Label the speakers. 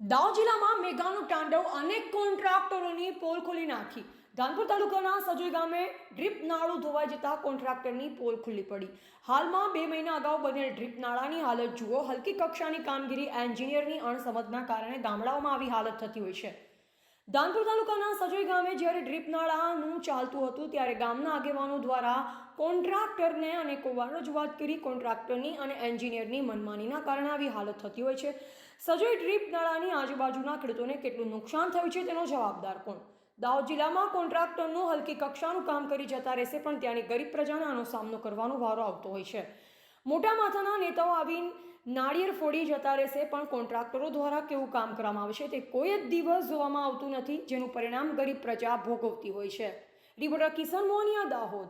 Speaker 1: દાહોદ જિલ્લામાં મેઘાનું તાંડવ અનેક કોન્ટ્રાક્ટરોની પોલ ખોલી નાખી. ધાનપુર તાલુકાના સજોઈ ગામે ડ્રીપ નાળું ધોવાઈ જતા કોન્ટ્રાક્ટરની પોલ ખુલ્લી પડી. હાલમાં બે મહિના અગાઉ બનેલ ડ્રીપ નાળાની હાલત જુઓ. હલકી કક્ષાની કામગીરી એન્જિનિયરની અણસમજના કારણે ગામડાઓમાં આવી હાલત થતી હોય છે. ધાનપુર તાલુકાના સજોઈ ગામે જ્યારે ડ્રીપ નાળાનું ચાલતું હતું ત્યારે ગામના આગેવાનો દ્વારા કોન્ટ્રાક્ટરને વાર રજૂઆત કરી કોન્ટ્રાક્ટરની અને એન્જિનિયરની મનમાનીના કારણે આવી હાલત થતી હોય છે. સજોઈ ડ્રીપ નાળાની આજુબાજુના ખેડૂતોને કેટલું નુકસાન થયું છે તેનો જવાબદાર કોણ? દાહોદ જિલ્લામાં કોન્ટ્રાક્ટરનું હલકી કક્ષાનું કામ કરી જતા રહેશે પણ ત્યાંની ગરીબ પ્રજાને આનો સામનો કરવાનો વારો આવતો હોય છે. મોટા માથાના નેતાઓ આવી નાળિયેર ફોડી જતા રહેશે, પણ કોન્ટ્રાક્ટરો દ્વારા કેવું કામ કરવામાં આવશે તે કોઈ જ દિવસ જોવામાં આવતું નથી, જેનું પરિણામ ગરીબ પ્રજા ભોગવતી હોય છે. રિપોર્ટર કિશન મોહનિયા દાહોદ.